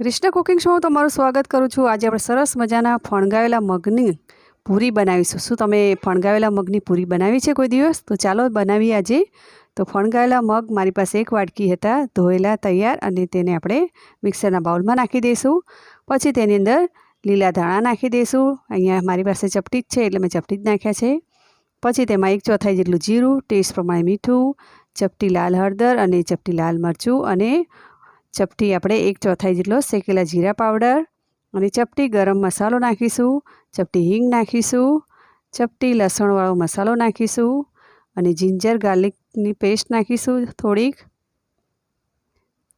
Krishna cooking show તમારું સ્વાગત કરું છું. આજે આપણે સરસ મજાના ફણગાવેલા મગની પૂરી બનાવીશું. શું તમે ફણગાવેલા મગની પૂરી બનાવી છે કોઈ દિવસ? તો ચાલો બનાવીએ આજે. તો ફણગાવેલા મગ મારી પાસે એક વાટકી હતા, ધોયેલા, તૈયાર અને તેને આપણે મિક્સરના બાઉલમાં નાખી દઈશું. પછી તેની અંદર લીલા ધાણા નાખી દઈશું. અહીંયા મારી પાસે ચપટી જ છે એટલે મેં ચપટી જ નાખ્યા છે. પછી તેમાં એક ચોથાઈ જેટલું જીરું, ટેસ્ટ પ્રમાણે મીઠું, ચપટી લાલ હળદર અને ચપટી લાલ મરચું અને ચપટી આપણે એક ચોથાઈ જેટલો શેકેલા જીરા પાવડર અને ચપટી ગરમ મસાલો નાખીશું, ચપટી હિંગ નાખીશું, ચપટી લસણવાળો મસાલો નાખીશું અને જિંજર ગાર્લિકની પેસ્ટ નાખીશું થોડીક.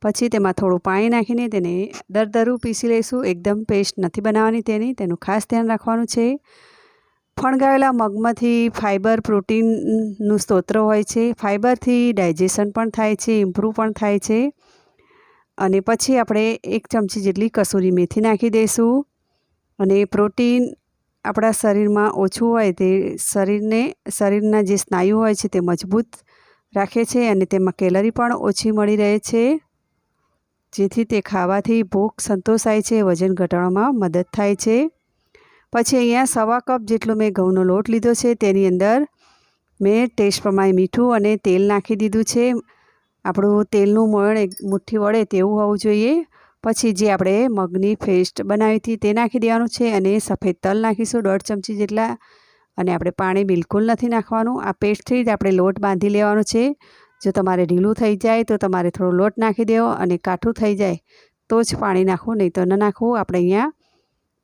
પછી તેમાં થોડું પાણી નાખીને તેને દરદરું પીસી લઈશું, એકદમ પેસ્ટ નથી બનાવવાની તેની, તેનું ખાસ ધ્યાન રાખવાનું છે. ફણગાવેલા મગમાંથી ફાઇબર પ્રોટીનનું સ્તોત્ર હોય છે ફાઇબરથી ડાયજેશન પણ થાય છે, ઇમ્પ્રૂવ પણ થાય છે. અને પછી આપણે એક ચમચી જેટલી કસૂરી મેથી નાખી દઈશું. અને પ્રોટીન આપણા શરીરમાં ઓછું હોય તે શરીરને, શરીરના જે સ્નાયુ હોય છે તે મજબૂત રાખે છે અને તેમાં કેલરી પણ ઓછી મળી રહે છે. જેથી તે ખાવાથી ભૂખ સંતોષાય છે, વજન ઘટાડવામાં મદદ થાય છે. પછી અહીંયા સવા કપ જેટલો મેં ઘઉંનો લોટ લીધો છે, તેની અંદર મેં ટેસ્ટ પ્રમાણે મીઠું અને તેલ નાખી દીધું છે. આપણું તેલનું મણ એક મુઠ્ઠી વળે તેવું હોવું જોઈએ. પછી જે આપણે મગની પેસ્ટ બનાવી હતી તે નાખી દેવાનું છે અને સફેદ તલ નાખીશું દોઢ ચમચી જેટલા. અને આપણે પાણી બિલકુલ નથી નાખવાનું. આ પેસ્ટથી જ આપણે લોટ બાંધી લેવાનો છે. જો તમારે ઢીલું થઈ જાય તો તમારે થોડો લોટ નાખી દેવો અને કાઠું થઈ જાય તો જ પાણી નાખવું, નહીં તો ન નાખવું. આપણે અહીંયા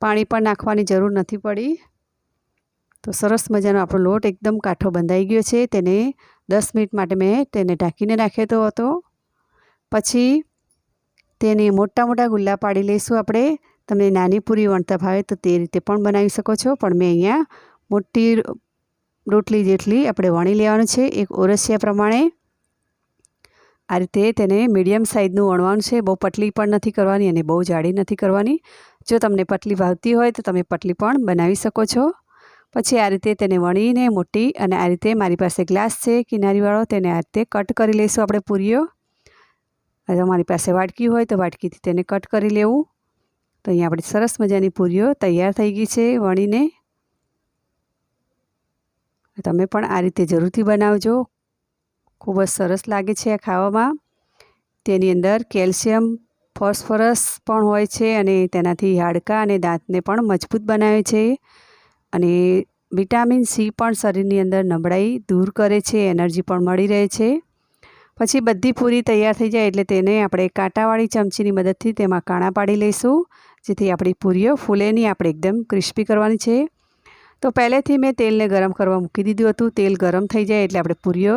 પાણી પણ નાખવાની જરૂર નથી પડી. તો સરસ મજાનો આપણો લોટ એકદમ કાઠો બંધાઈ ગયો છે. તેને દસ મિનિટ માટે મેં તેને ઢાંકીને રાખ્યો હતો. પછી તેને મોટા મોટા ગુલ્લા પાડી લઈશું આપણે. તમને નાની પૂરી વણતા ભાવે તો તે રીતે પણ બનાવી શકો છો. પણ મેં અહીંયા મોટી રોટલી જેટલી આપણે વણી લેવાનું છે, એક ઓરસિયા પ્રમાણે. આ રીતે તેને મીડિયમ સાઇઝનું વણવાનું છે. બહુ પતલી પણ નથી કરવાની અને બહુ જાડી નથી કરવાની. જો તમને પતલી ભાવતી હોય તો તમે પતલી પણ બનાવી શકો છો. પછી આ રીતે તેને વણીને મોટી અને આ રીતે મારી પાસે ગ્લાસ છે, કિનારીવાળો, તેને આ રીતે કટ કરી લઈશું આપણે પૂરીઓ. તમારી પાસે વાટકી હોય તો વાટકીથી તેને કટ કરી લેવું. તો અહીંયા આપણી સરસ મજાની પૂરીઓ તૈયાર થઈ ગઈ છે વણીને. તમે પણ આ રીતે જરૂરથી બનાવજો. ખૂબ જ સરસ લાગે છે આ ખાવામાં. તેની અંદર કેલ્શિયમ, ફોસ્ફરસ પણ હોય છે અને તેનાથી હાડકાં અને દાંતને પણ મજબૂત બનાવે છે. અને વિટામિન સી પણ શરીરની અંદર નબળાઈ દૂર કરે છે, એનર્જી પણ મળી રહે છે. પછી બધી પૂરી તૈયાર થઈ જાય એટલે તેને આપણે કાંટાવાળી ચમચીની મદદથી તેમાં કાણા પાડી લઈશું, જેથી આપણી પૂરીઓ ફૂલેની આપણે એકદમ ક્રિસ્પી કરવાની છે. તો પહેલેથી મેં તેલને ગરમ કરવા મૂકી દીધું હતું. તેલ ગરમ થઈ જાય એટલે આપણે પૂરીઓ,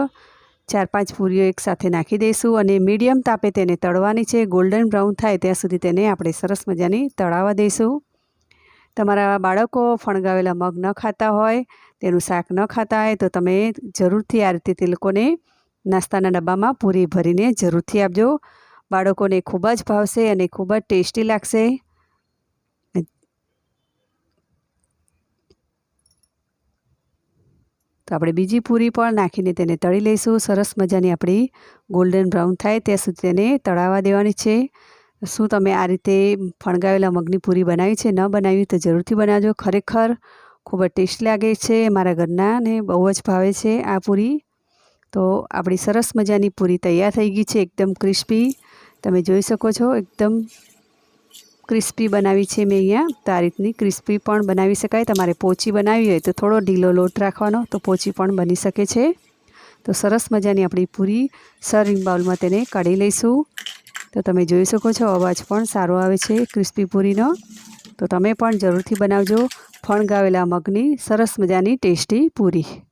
ચાર પાંચ પૂરીઓ એકસાથે નાખી દઈશું અને મીડિયમ તાપે તેને તળવાની છે. ગોલ્ડન બ્રાઉન થાય ત્યાં સુધી તેને આપણે સરસ મજાની તળાવવા દઈશું. તમારા બાળકો ફણગાવેલા મગ ન ખાતા હોય, તેનું શાક ન ખાતા હોય, તો તમે જરૂરથી આ રીતે તે લોકોને નાસ્તાના ડબ્બામાં પૂરી ભરીને જરૂરથી આપજો. બાળકોને ખૂબ જ ભાવશે અને ખૂબ જ ટેસ્ટી લાગશે. તો આપણે બીજી પૂરી પણ નાખીને તેને તળી લઈશું. સરસ મજાની આપણી ગોલ્ડન બ્રાઉન થાય, ત્યાં સુધી તેને તળાવવા દેવાની છે. શું તમે આ રીતે ફણગાવેલા મગની પૂરી બનાવી છે? ન બનાવી તો જરૂરથી બનાવજો. ખરેખર ખૂબ જ ટેસ્ટ લાગે છે. મારા ઘરનાને બહુ જ ભાવે છે આ પૂરી. તો આપણી સરસ મજાની પૂરી તૈયાર થઈ ગઈ છે. એકદમ ક્રિસ્પી. તમે જોઈ શકો છો, એકદમ ક્રિસ્પી બનાવી છે મેં અહીંયા. તો આ રીતની ક્રિસ્પી પણ બનાવી શકાય. તમારે પોચી બનાવી હોય તો થોડો ઢીલો લોટ રાખવાનો તો પોચી પણ બની શકે છે. તો સરસ મજાની આપણી પૂરી સર્વિંગ બાઉલમાં તેને કાઢી લઈશું. તો તમે જોઈ શકો છો, અવાજ પણ સારો આવે છે ક્રિસ્પી પૂરીનો. તો તમે પણ જરૂરથી બનાવજો ફણગાવેલા મગની સરસ મજાની ટેસ્ટી પૂરી.